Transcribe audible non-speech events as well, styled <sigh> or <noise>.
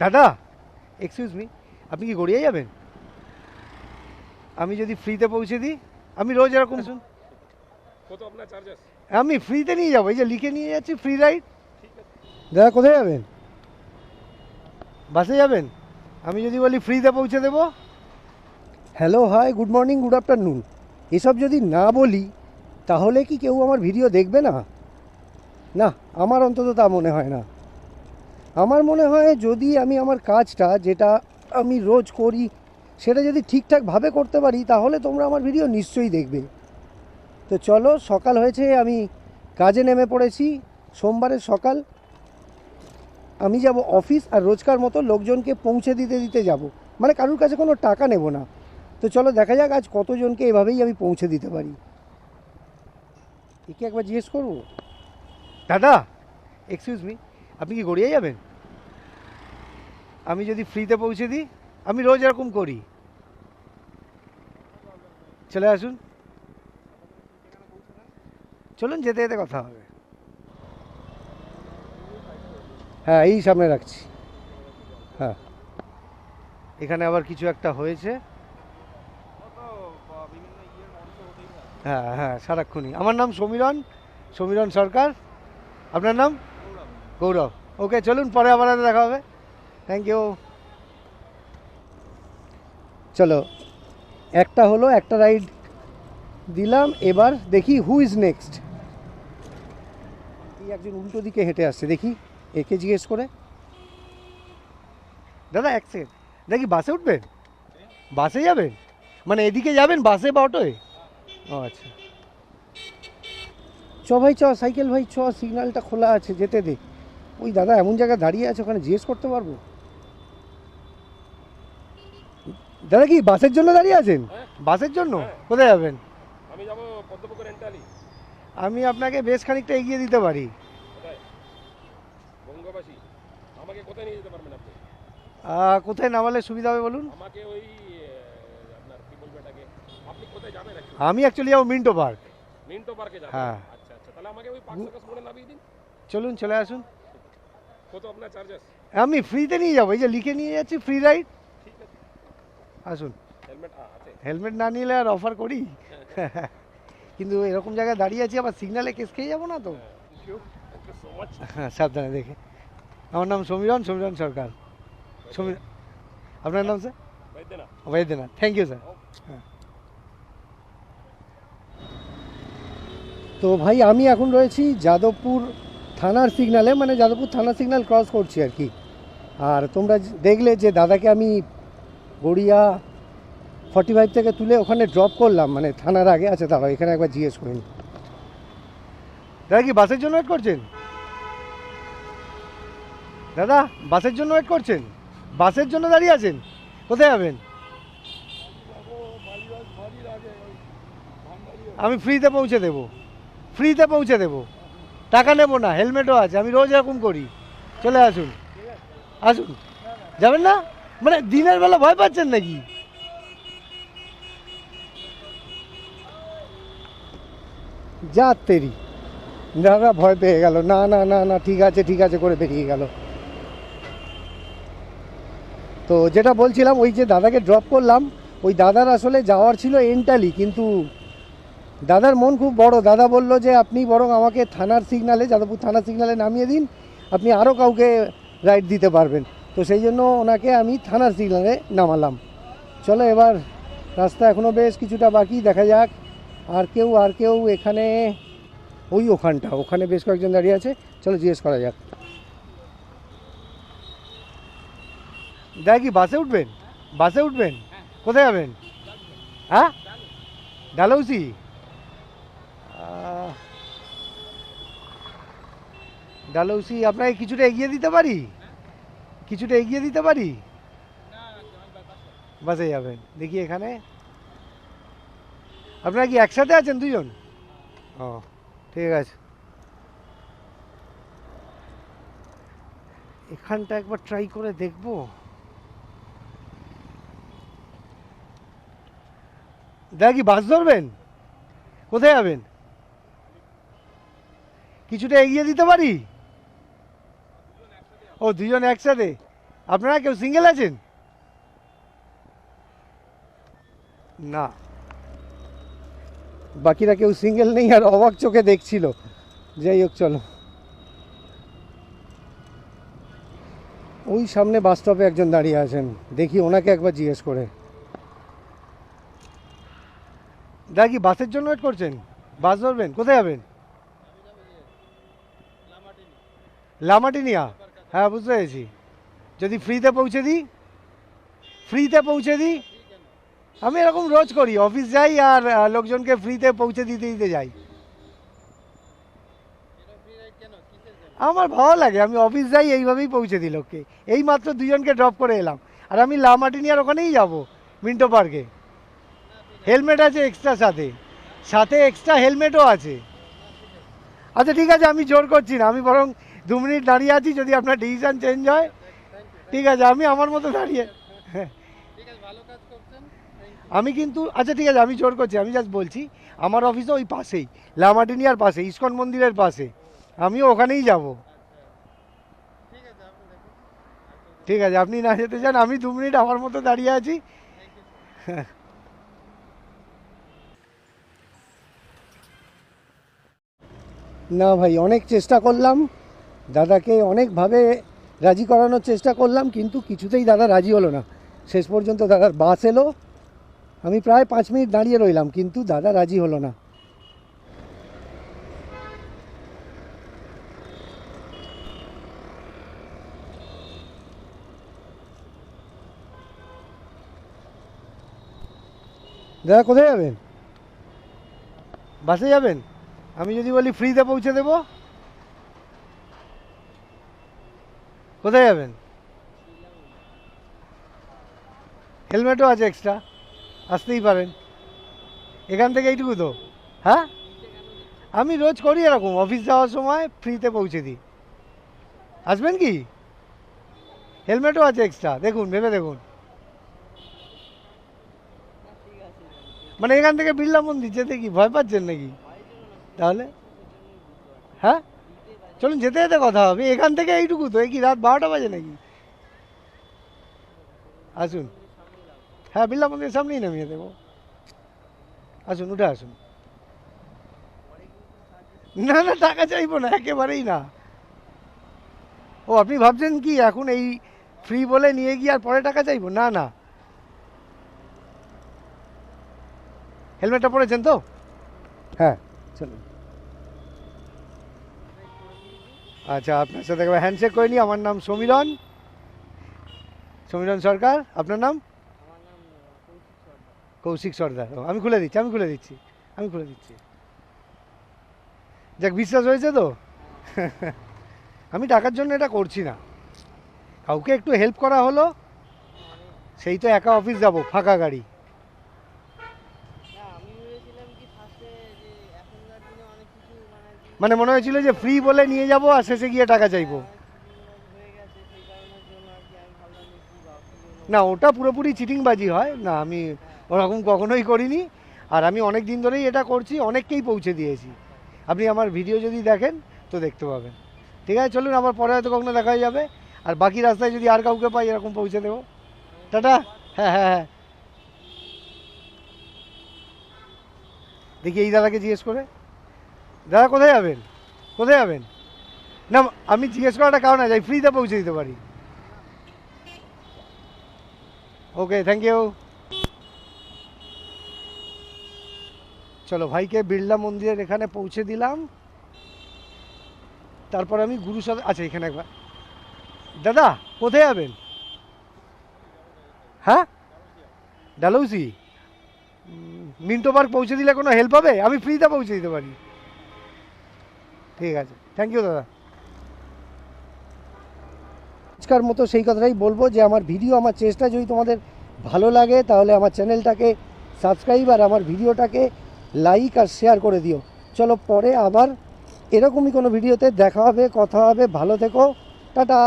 দাদা excuse me আপনি কি গড়িয়ে যাবেন? আমি যদি ফ্রিতে পৌঁছে দিই আমি রোজ এরকম শুন কত আপনার চার্জেস আমি ফ্রিতে নিয়ে যাব এই যে লিখে নিয়ে যাচ্ছি ফ্রি রাইড দাদা কোথায় যাবেন? বাসে যাবেন? আমি যদি বলি ফ্রিতে পৌঁছে দেবো। Hello hi good morning good afternoon এসব যদি না বলি তাহলে কি কেউ আমার ভিডিও দেখবে না? না আমার অন্তত তা মনে হয় না। আমার মনে হয় যদি আমি আমার কাজটা যেটা আমি রোজ করি, সেটা যদি ঠিকঠাকভাবে করতে পারি, তাহলে তোমরা আমার ভিডিও নিশ্চয়ই দেখবে। তো চলো, সকাল হয়েছে, আমি কাজে নেমে পড়েছি। সোমবারের সকাল, আমি যাব অফিস আর রোজকার মতো লোকজনকে পৌঁছে দিতে দিতে যাব। মানে কারুর কাছে কোনো টাকা নেব না। তো চলো, দেখা যাক আজ কতজনকে এভাবেই আমি পৌঁছে দিতে পারি। একে একবার জিজ্ঞেস করব? দাদা এক্সকিউজ মি আপনি কি গড়িয়ে যাবেন? আমি যদি ফ্রিতে পৌঁছে দিই, আমি রোজ এরকম করি। চলে আসুন। চলুন, যেতে যেতে কথা হবে। হ্যাঁ এই সামনে রাখছি। হ্যাঁ। এখানে আবার কিছু একটা হয়েছে। হ্যাঁ হ্যাঁ সারাক্ষণই। আমার নাম সমীরণ সমীরণ সরকার। আপনার নাম? গৌরব। ওকে, চলুন, পরে আবার দেখা হবে। থ্যাংক ইউ চলো, একটা হলো, একটা রাইড দিলাম, এবার দেখি হু ইজ নেক্সট এই একজন উল্টো দিকে হেঁটে আসছে, দেখি, একে জিজ্ঞেস করে। দাদা, এক সেকেন্ড দেখি, বাসে উঠবেন বাসে যাবেন মানে এদিকে যাবেন, বাসে বা অটোয়? ও আচ্ছা। চ ভাই, চ, সাইকেল ভাই, চ সিগন্যালটা খোলা আছে, যেতে দে। ওই দাদা, এমন জায়গায় দাঁড়িয়ে আছে, ওখানে জিজ্ঞেস করতে পারব? দাদা কি বাসের জন্য দাঁড়িয়ে আছেন? হ্যাঁ। বাসের জন্য? হ্যাঁ। কোথায় যাবেন? আমি যাব পদ্মপুকুর এন্টালি আমি আপনাকে বেশ খানিকটা এগিয়ে দিতে পারি। কোথায়? বঙ্গবাসী। আমাকে কোথায় নিয়ে যেতে পারবেন আপনি? কোথায় নামালে সুবিধা হবে বলুন? আমাকে ওই আপনার কি বলব এটাকে আপনি কোথায় যাবেন actually? আমি অ্যাকচুয়ালি যাব মিন্টো পার্ক। মিন্টো পার্কে যাবেন? হ্যাঁ। আচ্ছা আচ্ছা। তাহলে আমাকে ওই পার্ক সার্কাস মোড়ে নামিয়ে দিন। চলুন চলে আসুন। কত আপনার চার্জেস আমি ফ্রিতে নিয়ে যাব। এই যে লিখে নিয়ে যাচ্ছি ফ্রি রাইড আসুন। হেলমেট না নিলে আর অফার করি? <laughs> কিন্তু এরকম জায়গায় দাঁড়িয়ে আছি আবার সিগনালে কেস খেয়ে যাব না তো? হ্যাঁ সাবধানে দেখে। আমার নাম সমীরণ সমীরণ সরকার। সমীর আপনার নাম sir Baidyanath Baidyanath thank you sir তো ভাই আমি এখন রয়েছি যাদবপুর থানার সিগনালে মানে যাদবপুর থানার সিগনাল ক্রস করছি আর কি। আর তোমরা দেখলে যে দাদাকে আমি গড়িয়া ফর্টি ফাইভ থেকে তুলে ওখানে ড্রপ করলাম মানে থানার আগে। আচ্ছা দাঁড়াও, এখানে একবার জিজ্ঞেস করিনি দাদা, কি বাসের জন্য ওয়েট করছেন? দাদা, বাসের জন্য ওয়েট করছেন? বাসের জন্য দাঁড়িয়ে আছেন? কোথায় যাবেন? আমি ফ্রিতে পৌঁছে দেবো। ফ্রিতে পৌঁছে দেবো। টাকা নেব না হেলমেটও আছে, আমি রোজ এরকম করি। চলে আসুন। আসুন। যাবেন না? মানে দিনের বেলা ভয় পাচ্ছেন নাকি? যা তেরি। দাদা ভয় পেয়ে গেল। না না না না, ঠিক আছে ঠিক আছে করে বেরিয়ে গেল। তো যেটা বলছিলাম, ওই যে দাদাকে ড্রপ করলাম, ওই দাদার আসলে যাওয়ার ছিল এন্টালি কিন্তু দাদার মন খুব বড়। দাদা বলল যে, আপনি বরং আমাকে থানার সিগনালে যাদবপুর থানার সিগনালে নামিয়ে দিন। আপনি আরও কাউকে রাইড দিতে পারবেন। তো সেই জন্য ওনাকে আমি থানার সিগনালে নামালাম। চলো এবার রাস্তা এখনও বেশ কিছুটা বাকি দেখা যাক। আর কেউ আর কেউ এখানে ওই ওখানটা ওখানে বেশ কয়েকজন দাঁড়িয়ে আছে। চলো জিজ্ঞেস করা যাক। দাদা কি বাসে উঠবেন? বাসে উঠবেন? কোথায় যাবেন? হ্যাঁ? ডালৌসি আহ, ডালৌসি আপনাকে কিছুটা এগিয়ে দিতে পারি? কিছুটা এগিয়ে দিতে পারি? বাসে যাবেন। দেখি এখানে। আপনারা কি একসাথে আছেন দুজন ও, ঠিক আছে। এখানটা একবার ট্রাই করে দেখব। দাদা কি বাস ধরবেন? কোথায় যাবেন? কিছুটা এগিয়ে দিতে পারি? ও দুজন একসাথে? আপনারা কেউ সিঙ্গেল আছেন? না। বাকিরা কেউ সিঙ্গেল নেই আর অবাক চোখে দেখছিল। যাই হোক, চলো। ওই সামনে বাস স্টপে একজন দাঁড়িয়ে আছেন। দেখি ওনাকে একবার জিজ্ঞেস করে। দা কি বাসের জন্য ওয়েট করছেন? বাস ধরবেন? কোথায় যাবেন? লামাটিনিয়া। হ্যাঁ বুঝতে পেরেছি। যদি ফ্রিতে পৌঁছে দিই? ফ্রিতে পৌঁছে দিই? আমি এরকম রোজ করি অফিস যাই আর লোকজনকে ফ্রিতে পৌঁছে দিতে দিতে যাই। আমার ভালো লাগে, আমি অফিস যাই, এইভাবেই পৌঁছে দিই লোককে। এই মাত্র দুজনকে ড্রপ করে এলাম। আর আমি লামাটিনিয়ার ওখানেই যাব, মিন্টো পার্কে। হেলমেট আছে এক্সট্রা সাথে। সাথে এক্সট্রা হেলমেটও আছে। আচ্ছা ঠিক আছে, আমি জোর করছি না। আমি বরং দু মিনিট দাঁড়িয়ে আছি, যদি আপনার ডিসিশন চেঞ্জ হয়। ঠিক আছে, আমি আমার মতো দাঁড়িয়ে। হ্যাঁ আমি কিন্তু আচ্ছা ঠিক আছে, আমি জোর করছি, আমি জাস্ট বলছি, আমার অফিসও ওই পাশেই, লামাটিনিয়ার পাশে, ইস্কন মন্দিরের পাশে। আমিও ওখানেই যাব। ঠিক আছে, আপনি না যেতে চান, আমি দু মিনিট আমার মতো দাঁড়িয়ে আছি। না ভাই, অনেক চেষ্টা করলাম। দাদাকে অনেকভাবে রাজি করানোর চেষ্টা করলাম, কিন্তু কিছুতেই দাদা রাজি হলো না। শেষ পর্যন্ত দাদার বাস এলো। আমি প্রায় পাঁচ মিনিট দাঁড়িয়ে রইলাম, কিন্তু দাদা রাজি হলো না। দাদা, কোথায় যাবেন? বাসে যাবেন? আমি যদি বলি ফ্রিতে পৌঁছে দেব। কোথায় যাবেন? হেলমেটও আছে এক্সট্রা আসতেই পারেন। এখান থেকে এইটুকু তো হ্যাঁ? আমি রোজ করি এরকম অফিস যাওয়ার সময় ফ্রিতে পৌঁছে দিই। আসবেন কি? হেলমেটও আছে এক্সট্রা দেখুন, ভেবে দেখুন। মানে এখান থেকে বিড়লা মন্দির যেতে কি, ভয় পাচ্ছেন নাকি? তাহলে? হ্যাঁ? চলুন যেতে যেতে কথা হবে। এখান থেকে এইটুকু তো, এই কি রাত বারোটা বাজে নাকি? আসুন। হ্যাঁ বিড়লা মন্দিরের সামনেই নামিয়ে দেবো। আসুন, উঠে আসুন। না না, টাকা চাইব না, একেবারেই না। ও, আপনি ভাবছেন কি, এখন এই ফ্রি বলে নিয়ে গিয়ে আর পরে টাকা চাইব? না না। হেলমেটটা পরেছেন তো? হ্যাঁ চলুন। আচ্ছা আপনার সাথে একবার হ্যান্ডশেক করে নিই। আমার নাম সমীরণ। সমীরণ সরকার, আপনার নাম? কৌশিক সর্দার। আমি খুলে দিচ্ছি, আমি খুলে দিচ্ছি, আমি খুলে দিচ্ছি। যাক, বিশ্বাস হয়েছে তো? <laughs> আমি টাকার জন্য এটা করছি না। কাউকে একটু হেল্প করা হলো, সেই তো একা অফিস যাব, ফাঁকা গাড়ি না আমি ভেবেছিলাম কি ফার্স্টে যে এখনকার দিনে অনেক কিছু মানে মানে হয়েছিল যে ফ্রি বলে নিয়ে যাব আর শেষে গিয়ে টাকা চাইব। না, ওটা পুরোপুরি চিটিংবাজি হয়। না, আমি ওরকম কখনোই করিনি। আর আমি অনেক দিন ধরেই এটা করছি, অনেককেই পৌঁছে দিয়েছি। আপনি আমার ভিডিও যদি দেখেন, তো দেখতে পাবেন। ঠিক আছে, চলুন, আবার পরে হয়তো কখনো দেখা যাবে। আর বাকি রাস্তায় যদি আর কাউকে পাই, এরকম পৌঁছে দেবো। টাটা। হ্যাঁ হ্যাঁ হ্যাঁ। দেখি এই দাদাকে জিজ্ঞেস করে। দাদা, কোথায় যাবেন? কোথায় যাবেন? না, আমি জিজ্ঞেস করাটা কারণ আছে ফ্রিতে পৌঁছে দিতে পারি। ওকে থ্যাংক ইউ চলো, ভাইকে বিড়লা মন্দিরের এখানে পৌঁছে দিলাম। তারপর আমি গুরু সাথে আচ্ছা এখানে একবার। দাদা, কোথায় যাবেন? হ্যাঁ? ডালৌসি মিন্টো পার্ক পৌঁছে দিলে কোনো হেল্প হবে? আমি ফ্রিতে পৌঁছে দিতে পারি। ঠিক আছে। থ্যাংক ইউ দাদা। আজকার মতো সেই কথাটাই বলব যে, আমার ভিডিও আমার চেষ্টা যদি তোমাদের ভালো লাগে, তাহলে আমার চ্যানেলটাকে সাবস্ক্রাইব আর আমার ভিডিওটাকে লাইক আর শেয়ার করে দিও। চলো পরে আবার এরকমই কোনো ভিডিওতে দেখা হবে, কথা হবে, ভালো থেকো। টাটা!